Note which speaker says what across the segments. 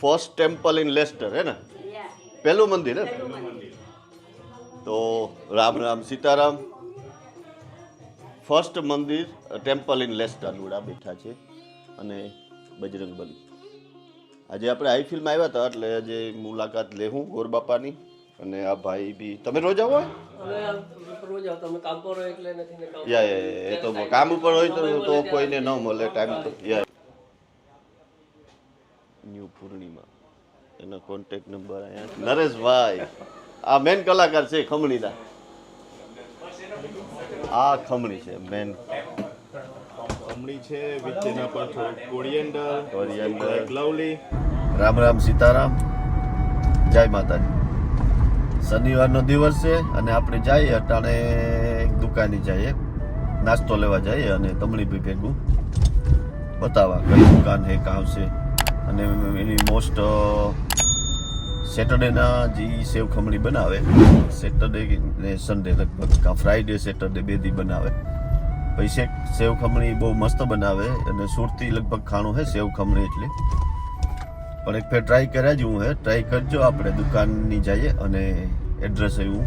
Speaker 1: First temple in Leicester હે ને? પહેલું મંદિર હે? તો રામ રામ સીતારામ. ફર્સ્ટ મંદિર ટેમ્પલ ઇન લેસ્ટર લુડા બેઠા છે અને બજરંગ બલી. આજે આપણે આઈ ફિલ્મ આવ્યા હતા એટલે આજે મુલાકાત લેવું ગોરબાપાની અને આ ભાઈ બી. તમે રોજ આવો
Speaker 2: રોજ આવતા અમે કામ પર હોય એટલે નથી
Speaker 1: યા એ તો કામ ઉપર હોય તો તો કોઈને ન મળે ટાઈમ તો યા. પૂર્ણિમા. એનો કોન્ટેક્ટ નંબર અહીંયા નરેશભાઈ. આ મેન કલાકાર છે ખમણીના. આ ખમણી છે મેન
Speaker 3: ખમણી છે વિચેના પર થોડું coriander
Speaker 1: Coriander.
Speaker 3: Lovely.
Speaker 1: Ram Ram Sitaram. જય માતાજી. શનિવારનો દિવસ છે અને આપણે જઈએ અટાણે એક દુકાને જઈએ. નાસ્તો લેવા જઈએ અને તમણી ભી ભેગું બતાવવા કઈ દુકાન હે કામ છે. અને એની મોસ્ટ સેટરડેના જે સેવ ખમણી બનાવે સેટરડે ને સન્ડે લગભગ, કાં ફ્રાઈડે સેટરડે બે દી બનાવે. પૈસે સેવ ખમણી બહુ મસ્ત બનાવે અને સુરતી લગભગ ખાણું છે સેવ ખમણી એટલે. પણ એક ફેર ટ્રાય કર્યા જ હું હે. ટ્રાય કરજો આપણે, દુકાનની જઈએ અને એડ્રેસ હું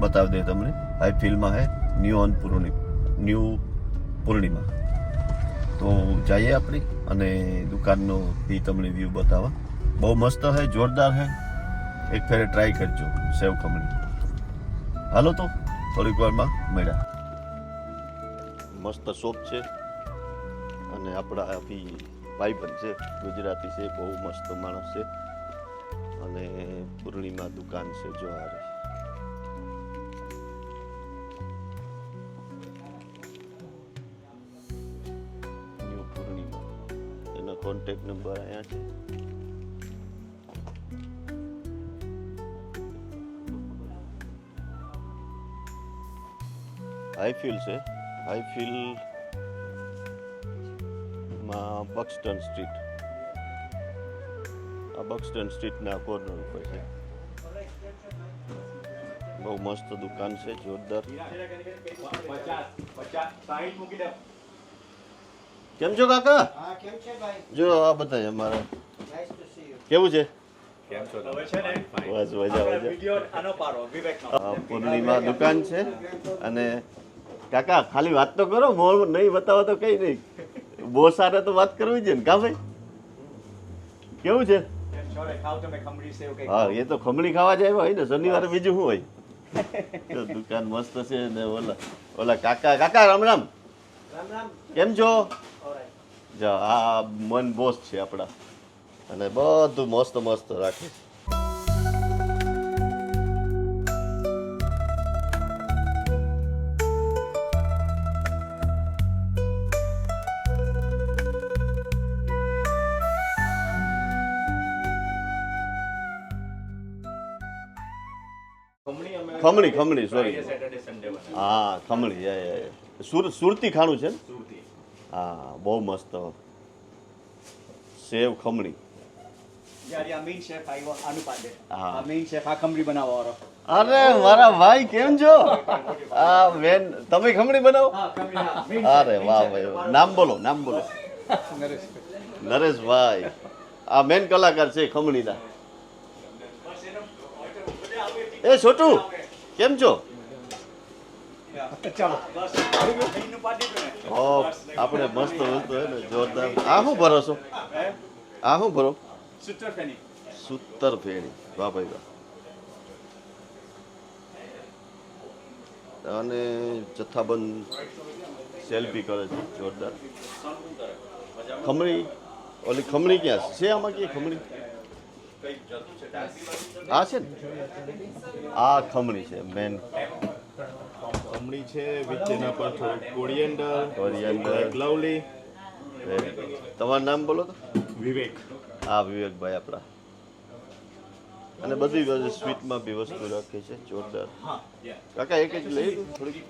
Speaker 1: બતાવી દે તમને. હાઈ ફિલ્ડમાં હે ન્યૂ ઓન પૂર્ણિ ન્યૂ પૂર્ણિમા તો જઈએ આપણે. અને દુકાનનો બી તમને વ્યૂ બતાવવા. બહુ મસ્ત હે, જોરદાર હે. એક ફેરે ટ્રાય કરજો, સેવ ખમણી. હાલો તો, થોડીક વારમાં મળ્યા. મસ્ત શોપ છે અને આપણા બી ભાઈબંધ છે, ગુજરાતી છે, બહુ મસ્ત માણસ છે. અને પૂર્ણિમા દુકાન છે જોવા રહી. કોન્ટેક્ટ નંબર અહીંયા છે. હાઈફિલ છે. હાઈફિલમાં બક્સટન સ્ટ્રીટ આ બક્સટન સ્ટ્રીટના કોર્નર ઉપર છે. બહુ મસ્ત દુકાન છે, જોરદાર. કેમ છો મૂકી
Speaker 4: હા કેમ છે ભાઈ?
Speaker 1: જો આ બધા અમારે. કેવું છે? પૂર્ણિમા દુકાન છે અને કાકા ખાલી વાત તો કરો મોર નહીં બતાવો તો કઈ નહીં. બોસ સાથે તો વાત કરવી છે ને કા ભાઈ? કેવું છે? હા એ તો ખમણી ખાવા જાય હોય ને શનિવારે બીજું શું હોય? દુકાન મસ્ત છે ને ઓલા ઓલા કાકા કાકા રામ રામ. કેમ છો? જા આ મન બોસ છે આપણા. અને બધું મસ્ત મસ્ત રાખે ખમણી ખમણી સોરી હા ખમણી યા, યા. સુર સુરતી ખાણું છે ને? હા બહુ મસ્ત. સેવ ખમણી.
Speaker 5: જ્યારે આ મેઇન શેફ આવ્યો આનું પાડે
Speaker 1: હા.
Speaker 5: આ મેઇન શેફ આ ખમરી બનાવવા વાળો
Speaker 1: અરે મારા ભાઈ કેમ છો? આ બેન તમે ખમણી બનાવો? અરે વાહ ભાઈ વાહ. નામ બોલો નામ બોલો. નરેશભાઈ. આ મેન કલાકાર છે ખમણીના. એ છોટુ કેમ છો?
Speaker 5: ચાલો.
Speaker 1: આપણે મસ્ત મસ્ત હોય ને, જોરદાર. આ શું ભરો છો આ શું ભરો?
Speaker 5: સૂત્ર ફેની
Speaker 1: સૂતર ફેણી. વાહ ભાઈ વાહ. અને જથ્થાબંધ સેલ્ફી કરે છે, જોરદાર. ખમણી, ઓલી ખમણી ક્યાં છે? આમાં ક્યાં ખમણી? આ છે ને? આ ખમણી છે મેન
Speaker 3: અમળી છે વિચેના પર થોડું કોરિએન્ડર. એક લવલી.
Speaker 1: તમારું નામ બોલો તો?
Speaker 3: વિવેક.
Speaker 1: આ વિવેકભાઈ આપણા અને બધી બધી સ્વીટમાં બી વસ્તુ રાખી છે જોરદાર. કાકા એક જ લઈ થોડીક.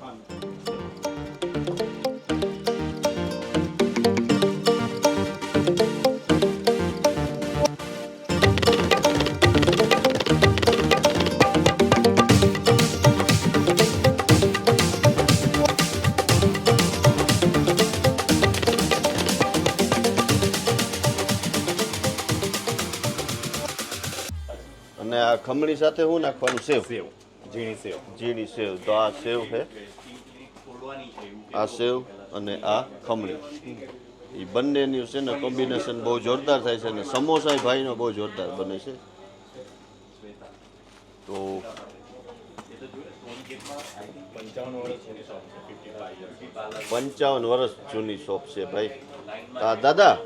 Speaker 1: અને આ ખમણી સાથે શું નાખવાનું સેવ?
Speaker 3: સેવ. ઝીણી સેવ.
Speaker 1: ઝીણી સેવ. તો આ સેવ છે? આ સેવ અને આ ખમણી. એ બંનેની છે ને કોમ્બિનેશન બહુ જોરદાર થાય છે અને સમોસા ભાઈનો બહુ જોરદાર બને છે. તો
Speaker 3: પંચાવન વર્ષ
Speaker 1: જૂની શોપ છે ભાઈ. દાદા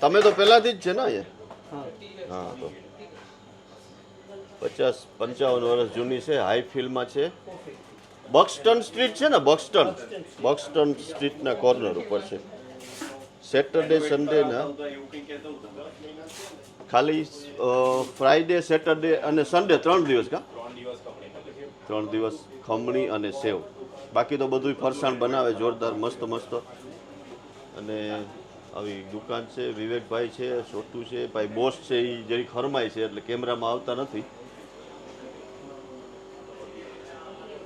Speaker 1: તમે તો પહેલાથી જ છે ને અહીંયા? હા તો પચાસ પંચાવન વર્ષ જૂની છે, હાઈ ફિલ્ડમાં છે. બક્સટન સ્ટ્રીટ છે ને બક્સટન બક્સટન સ્ટ્રીટના કોર્નર ઉપર છે. સેટરડે સન્ડેના ખાલી ફ્રાઈડે સેટરડે અને સન્ડે ત્રણ દિવસ કા? ત્રણ દિવસ ખમણી અને સેવ. બાકી તો બધું ફરસાણ બનાવે, જોરદાર, મસ્ત મસ્ત. અને આવી દુકાન છે, વિવેકભાઈ છે, છોટું છે, ભાઈ બોસ છે એ જરી ખરમાય છે, એટલે કેમેરામાં આવતા નથી.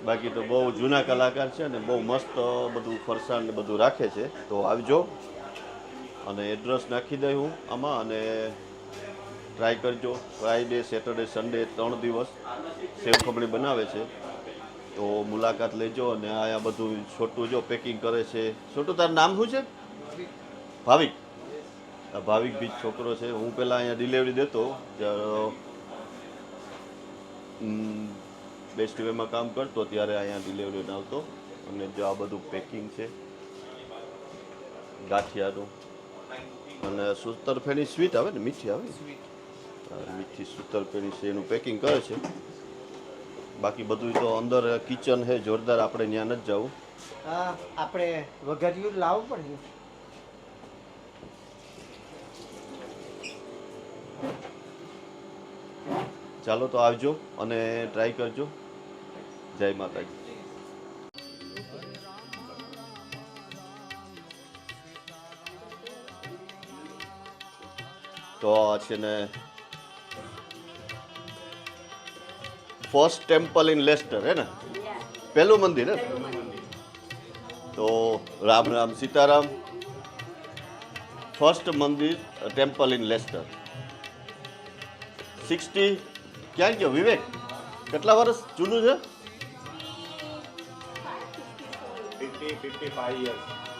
Speaker 1: બાકી તો બહુ જૂના કલાકાર છે અને બહુ મસ્ત બધું ફરસાણ ને બધું રાખે છે. તો આવજો. અને એડ્રેસ નાખી દઈ હું આમાં અને ટ્રાય કરજો. ફ્રાઈડે સેટરડે સન્ડે ત્રણ દિવસ સેવ ખમણી બનાવે છે. તો મુલાકાત લેજો અને આ બધું છોટું જો પેકિંગ કરે છે. છોટું, તારું નામ શું છે? ભાવિક. ભાવિક બીજ છોકરો છે. હું પહેલાં અહીંયા ડિલિવરી દેતો. બેસ્ટ વેમાં કામ કરતો ત્યારે અહીંયા ડિલિવરી આવતો. અને જો આ બધું પેકિંગ છે, ગાંઠિયાનું. અને સુતરફેણી સ્વીટ આવે ને? મીઠી આવે? મીઠી સુતરફેણી છે, એનું પેકિંગ કરે છે. બાકી બધું તો અંદર કિચન છે, જોરદાર, આપણે ત્યાં નથી જવું
Speaker 4: આપણે વઘારિયું લાવવું પડે.
Speaker 1: ચાલો તો આવજો અને ટ્રાય કરજો. જય માતાજી. તો આ છે ને ફર્સ્ટ ટેમ્પલ ઇન લેસ્ટર હે ને? પહેલું મંદિર, હે? તો રામ રામ સીતારામ. ફર્સ્ટ મંદિર ટેમ્પલ ઇન લેસ્ટર સિક્સટી ક્યાં ગયો? વિવેક, કેટલા વર્ષ જૂનું છે?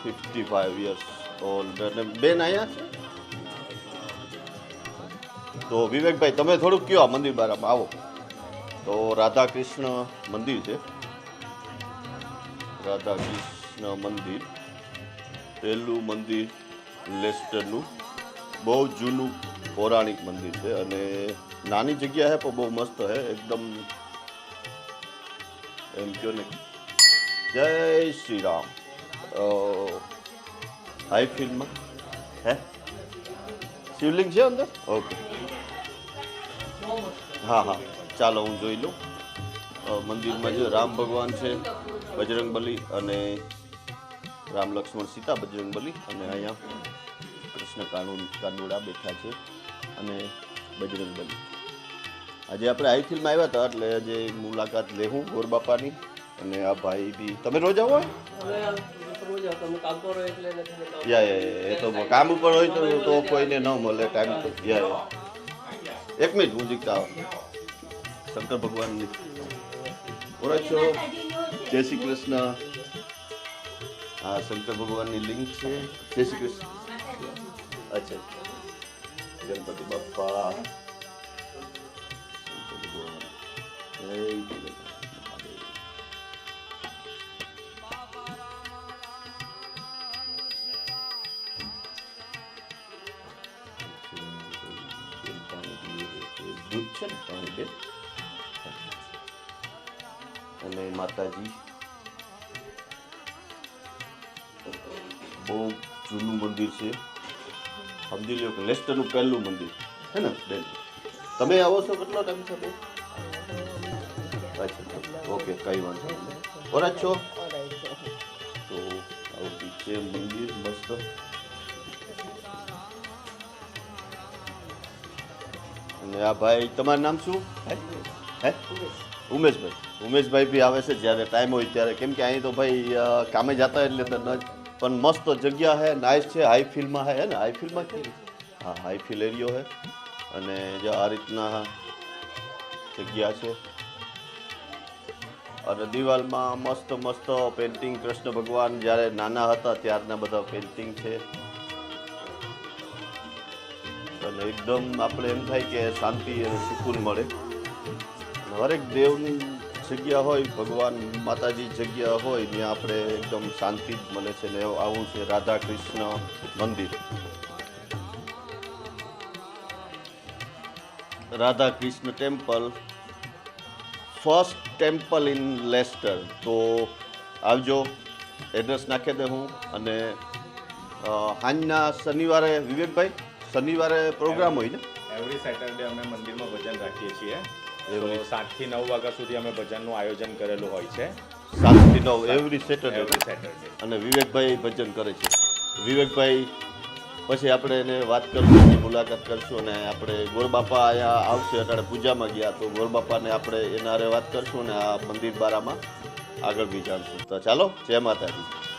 Speaker 3: ફિફ્ટી ફાઈવ યર્સ
Speaker 1: ઓલ્ડ બેન અહીંયા છે? તો વિવેકભાઈ, તમે થોડુંક કયો આ મંદિર બારામાં? આવો. તો રાધા કૃષ્ણ મંદિર છે. રાધા કૃષ્ણ મંદિર. પહેલું મંદિર લેસ્ટરનું. બહુ જૂનું પૌરાણિક મંદિર છે અને નાની જગ્યા હે, પણ બહુ મસ્ત હે, એકદમ એમ કહો ને. જય શ્રી રામ હાઈ ફિલ્ડમાં હે? શિવલિંગ છે અંદર? ઓકે. હા હા. ચાલો, હું જોઈ લઉં. મંદિરમાં જો રામ ભગવાન છે બજરંગ બલી અને રામ લક્ષ્મણ સીતા બજરંગ બલી અને અહીંયા કૃષ્ણ કાનુડા બેઠા છે. અને બજરંગ બલી આજે આપણે આઈ ફિલ્મમાં આવ્યા હતા એટલે આજે મુલાકાત લેવું ગોર બાપાની. અને આ ભાઈ બી તમે રોજ આવો
Speaker 2: અમે રોજ આવતા અમે કામ પર હોય એટલે નથી ને કામ
Speaker 1: યા યા યા, એ તો કામ ઉપર હોય તો તો કોઈને ન મળે ટાઈમ તો યા યા. એક મિનિટ હું જીતતા આવું. શંકર ભગવાનની. ઓળખ છો? જય શ્રી કૃષ્ણ. હા શંકર ભગવાનની લિંક છે. જય શ્રી કૃષ્ણ. અચ્છા. ગણપતિ બાપ્પા. દૂધ છે અને માતાજી બહુ જૂનું મંદિર છે સમજી લ્યો કે લેસ્ટરનું પહેલું મંદિર. હે ને, બેન? તમે આવો છો કેટલો ટાઈમ છે અચ્છા ઓકે, કઈ વાંધો નહીં. ઓરા છો? તો આવું છે મંદિર મસ્ત. અને આ ભાઈ, તમારું નામ શું? હે? ઉમેશભાઈ. ઉમેશભાઈ બી આવે છે, જ્યારે ટાઈમ હોય ત્યારે. કેમ કે અહીં તો ભાઈ કામે જતા એટલે ન પણ મસ્ત જગ્યા છે નાઇસ છે હાઈ ફિલ્ડમાં છે હે ને? હાઈ ફિલ્ડમાં કે હા હાઈ ફિલ એરિયો છે અને જો આ રીતના જગ્યા છે. અને દિવાલમાં મસ્ત મસ્ત પેન્ટિંગ કૃષ્ણ ભગવાન જ્યારે નાના હતા ત્યારના બધા પેન્ટિંગ છે. અને એકદમ આપણે એમ થાય કે શાંતિ અને સુકૂન મળે. હરેક દેવની જગ્યા હોય, ભગવાન માતાજી જગ્યા હોય, ત્યાં આપણે એકદમ શાંતિ જ મળે છે ને આવું છે રાધા કૃષ્ણ મંદિર. Radha Krishna temple, first temple in Leicester. તો આવજો, એડ્રેસ નાખી દે હું અને હાંજના શનિવારે, વિવેકભાઈ, શનિવારે પ્રોગ્રામ હોય ને?
Speaker 3: એવરી સેટરડે અમે મંદિરમાં ભજન રાખીએ છીએ. સાતથી નવ વાગ્યા સુધી અમે ભજનનું આયોજન કરેલું હોય છે.
Speaker 1: સાતથી નવ એવરી સેટરડે
Speaker 3: એવરી સેટરડે
Speaker 1: અને વિવેકભાઈ ભજન કરે છે. વિવેકભાઈ પછી આપણે એને વાત કરીશું એની મુલાકાત કરશું અને આપણે ગોરબાપા અહીંયા આવશે અટાણે પૂજામાં ગયા તો ગોરબાપાને આપણે એના વાત કરશું અને આ મંદિર બારામાં આગળ બી જાણશું. તો ચાલો જય માતાજી.